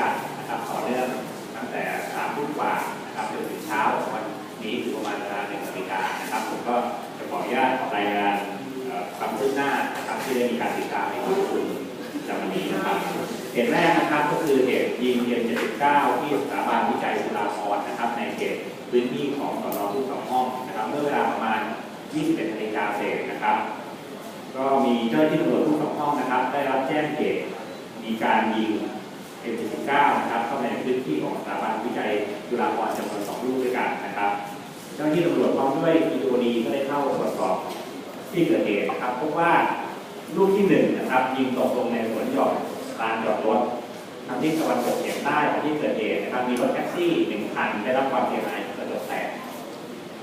กันนะครับต่อเนื่องตั้งแต่สามทุ่มกว่านะครับจนถึงเช้าวันนี้คือประมาณเวลาหนึ่งนาฬิกานะครับผมก็จะขออนุญาตรายงานความคืบหน้านะครับที่ได้มีการติดตามในข้อมูลจำวันนี้นะครับเหตุแรกนะครับก็คือเหตุยิงเย็น79 ที่สถาบันวิจัยจุฬาภรณ์นะครับในเขตพื้นที่ของสนทุ่งสองห้องนะครับเมื่อเวลาประมาณ 21นาฬิกาเศษนะครับ ก็มีเจ้าหน้าที่ตำรวจทุกสองห้องนะครับ ได้รับแจ้งเหตุมีการยิง M19 นะครับเข้าในพื้นที่ของสถาบันวิจัยจุฬาภรณ์จำนวนสองลูกด้วยกันนะครับเจ้าหน้าที่ตำรวจพร้อมด้วยอีโอดีก็ได้เข้าตรวจสอบที่เกิดเหตุนะครับพบว่าลูกที่หนึ่งนะครับยิงตกลงในสวนหย่อมลานจอดรถทางที่ตะวันตกเฉียงใต้ของที่เกิดเหตุนะครับมีรถแท็กซี่หนึ่งคันได้รับความเสียหายกระจกแตก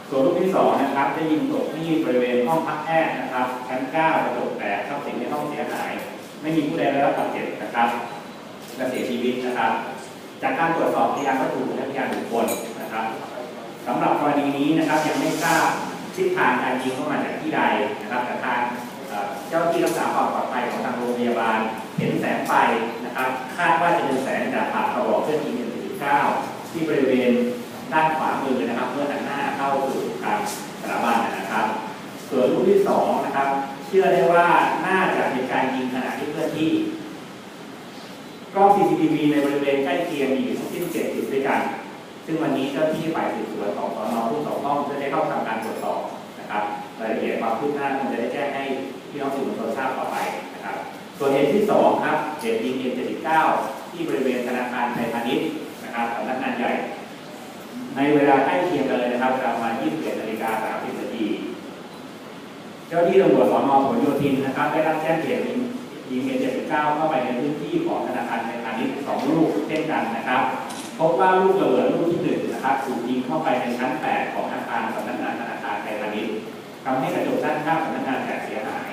ส่วนลูกที่สองนะครับได้ยิงตกที่บริเวณห้องพักแพทย์นะครับชั้นเก้ากระจกแตกทรัพย์สินในห้องเสียหาย ไม่มีผู้ใดได้รับบาดเจ็บนะครับ และเสียชีวิตนะครับ จากการตรวจสอบพยานวัตถุและพยานบุคคลนะครับสำหรับกรณีนี้นะครับยังไม่ทราบทิศทางการยิงเข้ามาจากที่ใดนะครับแต่ทางเจ้าหน้าที่รักษาความปลอดภัยของทางโรงพยาบาล เห็นแสงไฟนะครับคาดว่าจะเป็นแสงจากปากกระบอกเครื่องยิง M19 ที่บริเวณด้านขวามือนะครับเมื่อหันหน้าเข้าสู่ทางสถาบันนะครับ ส่วนลูกที่สองนะครับ เชื่อได้ว่าน่าจะเป็นการยิงขณะที่เคลื่อนที่ กล้อง CCTV ในบริเวณใกล้เคียงมีอยู่ทั้งสิ้น7จุดด้วยกัน ซึ่งวันนี้เจ้าที่ฝ่ายสืบสวนของสนทุ่งสองห้องจะได้เข้าทำการตรวจสอบนะครับรายละเอียดความคืบหน้าคงจะได้แจ้งให้พี่น้องสื่อมวลชนทราบต่อไปนะครับ ส่วนเหตุที่สองครับเหตุยิง M79 ที่บริเวณธนาคารไทยพาณิชย์นะครับสำนักงานใหญ่ ในเวลาใกล้เคียงกันเลยนะครับประมาณ21นาฬิกา30นาทีเจ้าที่ตำรวจสนผลโยธินนะครับ ได้รับแจ้งเหตุ ยิงยิงเอ79เข้าไปในพื้นที่ของธนาคารไทยพาณิชย์สองลูกเช่นกันนะครับพบว่าลูกระเบิดลูกที่หนึ่งนะครับถูกยิงเข้าไปในชั้น8ของอาคารสำนักงานธนาคารไทยพาณิชย์ทำให้กระจกด้านข้างสำนักงานแตกเสียหาย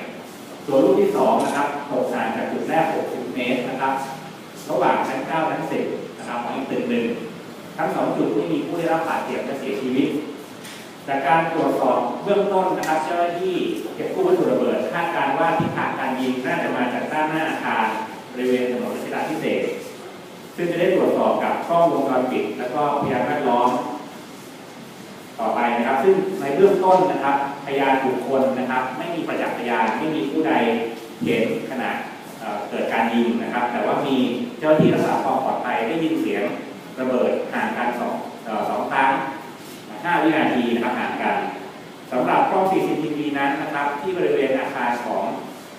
ส่วนลูกที่สองนะครับตกห่างจากจุดแรก 60 เมตรนะครับ ระหว่างชั้น9และ10นะครับของอีกตึกหนึ่งทั้งสองจุดไม่มีผู้ได้รับบาดเจ็บและเสียชีวิต จากการตรวจสอบเบื้องต้นนะครับ เจ้าหน้าที่เก็บกู้วัตถุระเบิดคาดการว่าทิศทางการยิงน่าจะมาจากด้านหน้าอาคารบริเวณถนนรัชดาพิเศษ ซึ่งจะได้ตรวจสอบกับกล้องวงจรปิด และก็พยานแวดล้อมต่อไปนะครับ ซึ่งในเบื้องต้นนะครับพยานบุคคลนะครับ ไม่มีประจักษ์พยานไม่มีผู้ใดเห็นขณะเเกิดการยิงนะครับ แต่ว่ามีเจ้าหน้าที่รักษาความปลอดภัยได้ยินเสียงระเบิดห่างกันสองสองครั้ง5วินาที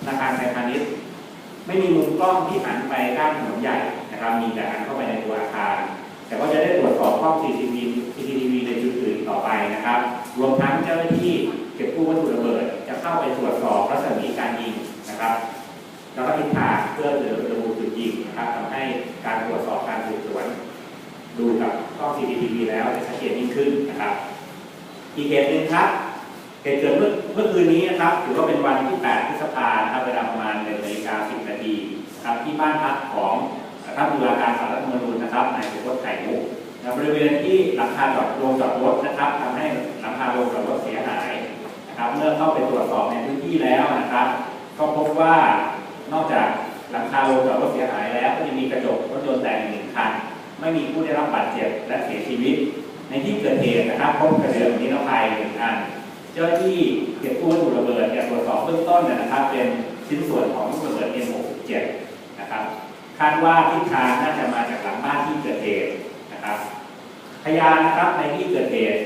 ธนาคารไทยพาณิชย์ไม่มีมุมกล้องที่หันไปด้านถนนใหญ่นะครับ มีแต่หันเข้าไปในตัวอาคาร แต่ก็จะได้ตรวจสอบกล้อง CCTV CCTV ในจุดอื่นต่อไปนะครับ รวมทั้งเจ้าหน้าที่เก็บกู้วัตถุระเบิด จะเข้าไปตรวจสอบรัศมีการยิงนะครับแล้วก็ทิศทางเพื่อเหลือระบุจุดยิงนะครับทำให้การตรวจสอบการสืบสวน ดูกับกล้อง CCTV แล้วจะชัดเจนยิ่งขึ้นนะครับ อีกเหตุหนึ่งครับเหตุเกิดเมื่อเมื่อคืนนี้นะครับถือว่าเป็นวันที่ 8 พฤษภา่บ้านพักของท่านตุลาการสารรัฐธรรมนูญนะครับนายสุพจน์ไข่มุกนบริเวณที่หลังคาจอดโรงจอดรถนะครับทำให้หลังคาโรงจอดรถเสียหายนะครับเมื่อเข้าไปตรวจสอบในพื้นที่แล้วนะครับ ก็พบว่านอกจากหลังคาโรงจอดรถเสียหายแล้วก็ยังมีกระจกรถยนต์แตกอีกหนึ่งคันไม่มีผู้ได้รับบาดเจ็บและเสียชีวิต ในที่เกิดเหตุนะครับพบกระเดื่องนิรภัยหนึ่งอันเจ้าที่เก็บกู้วัตถุระเบิดเนี่ยตรวจสอบเบื้องต้นนะครับ เป็นชิ้นส่วนของระเบิด M67 นะครับคาดว่าทิศทางน่าจะมาจากหลังบ้านที่เกิดเหตุนะครับพยานนะครับในที่เกิดเหตุ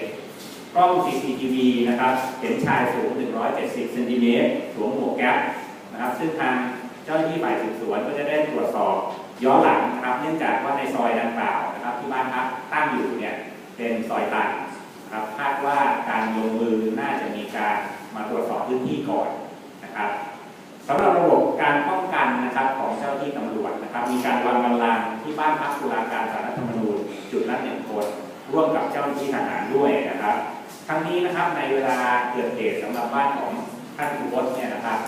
กล้อง CCTV นะครับเห็นชายสูง 170เซนติเมตรสวมหมวกแก๊ปนะครับซึ่งทางเจ้าหน้าที่ฝ่ายสืบสวนก็จะได้ตรวจสอบย้อนหลังนะครับเนื่องจากว่าในซอยดังกล่าวนะครับที่บ้านพักตั้งอยู่เนี่ยเป็นซอยตันนะครับคาดว่าการลงมือน่าจะมีการมาตรวจสอบพื้นที่ก่อนนะครับสำหรับระบบการป้องันนะครับของเจ้าที่ตำรวจนะครับ มีการวางกำลังที่บ้านพักตุลาการสารรัฐธรรมนูญจุดละหนึ่งคนร่วมกับเจ้าหน้าที่ทหารด้วยนะครับทั้งนี้นะครับในเวลาเกิดเหตุสำหรับบ้านของท่านผู้พจน์เนี่ยนะครับ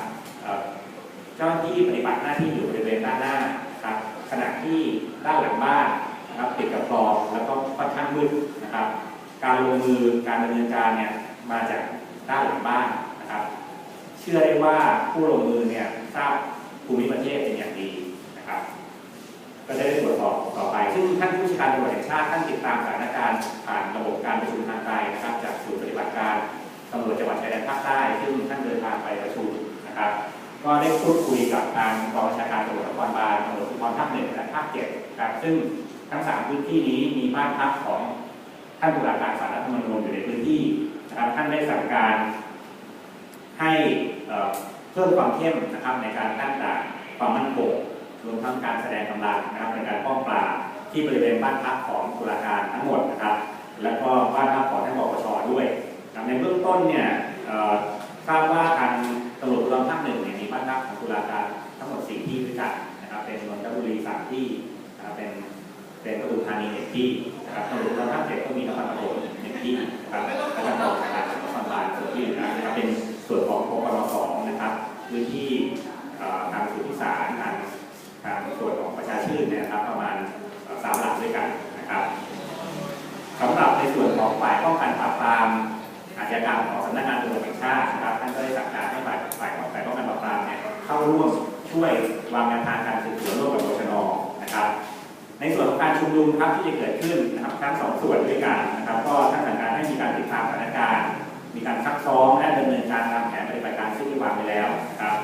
เจ้าหน้าที่ปฏิบัติหน้าที่อยู่บริเวณด้านหน้าครับขณะที่ด้านหลังบ้านนะครับติดกับคลองแล้วก็ค่อนข้างมืดนะครับ การลงมือการดำเนินการเนี่ยมาจากด้านหลังบ้านนะครับ เชื่อได้ว่าผู้ลงมือเนี่ยทราบ ภูมิประเทศเป็นอย่างดีนะครับ ก็จะได้ตรวจสอบต่อไป ซึ่งท่านผู้บัญชการตำรวจแห่งชาติท่านติดตามสถานการณ์ผ่านระบบการประชุมทางไกลนะครับ จากศูนย์ปฏิบัติการตำรวจจังหวัดชายแดนภาคใต้ ซึ่งท่านเดินทางไปประชุมนะครับ ก็ได้พูดคุยกับทางกองบัญชาการตำรวจนครบาลตำรวจภูธรภาคหนึ่งและภาคเจ็ดครับ ซึ่งทั้งสามพื้นที่นี้มีบ้านพักของท่านตุลาการศาลรัฐธรรมนูญอยู่ในพื้นที่นะครับ ท่านได้สั่งการให้ เพิ่มความเข้มนะครับในการตั้งด่านความมั่นคงรวมทั้งการแสดงกำลังนะครับในการป้องปรามที่บริเวณบ้านพักของตุลาการทั้งหมดนะครับ แล้วก็บ้านพักของท่านปปชด้วยในเบื้องต้นเนี่ยทราบว่าทางตำรวจภูธรภาคหนึ่งเนี่ยมีบ้านพักของตุลาการทั้งหมดสี่ที่ด้วยกันนะครับ เป็นนนทบุรีสามที่นะครับเป็นเป็นปทุมธานีหนึ่งที่นะครับตำรวจภูธรภาคเจ็ดก็มีนครปฐมหนึ่งที่นะครับแล้วก็ตำรวจทางนครบาลส่วนที่นะครับเป็นส่วนของปปรสองนะครับ พื้นที่ทางสุทธิสารทางทางส่วนของประชาชื่นเนี่ยนะครับ ประมาณสามหลักด้วยกันนะครับสำหรับในส่วนของฝ่ายป้องกันปราบปรามอาชญากรรมของสำนักงานตำรวจแห่งชาตินะครับท่านก็ได้สั่งการให้ฝ่ายฝ่ายฝ่ายป้องกันปราบปรามเนี่ยเข้าร่วมช่วยวางแนวทางการสืบสวนร่วมกับปชนนะครับ ในส่วนของการชุมนุมครับที่จะเกิดขึ้นนะครับทั้งสองส่วนด้วยกันนะครับ ก็ท่านสั่งการให้มีการติดตามสถานการณ์มีการซักซ้อมและดำเนินการตามแผนปฏิบัติ การซึ่งได้วาไปแล้วนะครับ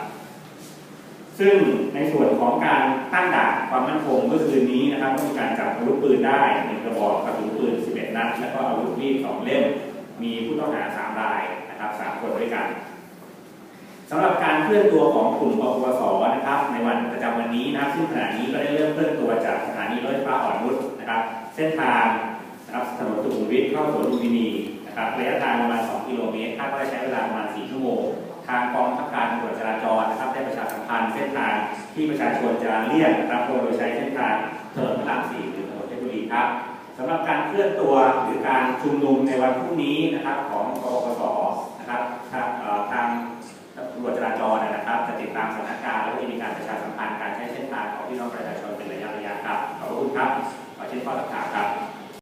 ซึ่งในส่วนของการตั้งด่านความมั่นคงเมื่อคืนนี้นะครับก็มีการจับอาวุธปืนได้หนึ่งกระบอกกระสุนปืน 11 นัด แล้วก็อาวุธมีดสองเล่ม มีผู้ต้องหาสามรายนะครับสามคนด้วยกันสำหรับการเคลื่อนตัวของกลุ่มปปสนะครับ ในวันประจำวันนี้นะครับซึ่งขณะนี้ก็ได้เริ่มเคลื่อนตัวจากสถานีรถไฟฟ้าอ่อนนุชนะครับ เส้นทางนะครับถนนสุขุมวิทเข้าสวนลุมพินีนะครับระยะทางประมาณ 2 กิโลเมตรคาดว่าใช้เวลาประมาณ 4 ชั่วโมง ทางกองบังคับการตำรวจจราจรนะครับได้ประชาสัมพันธ์เส้นทางที่ประชาชนจะเลี่ยงนะครับโดยใช้เส้นทางถนนพระราม4หรือถนนเพชรบุรีครับสำหรับการเคลื่อนตัวหรือการชุมนุมในวันพรุ่งนี้นะครับของกปปสนะครับทางทางตำรวจจราจรนะครับจะติดตามสถานการณ์และก็จะมีการประชาสัมพันธ์การใช้เส้นทางของพี่น้องประชาชนเป็นระยะระยะครับขอบคุณครับขอเชิญข้อสักถามครับ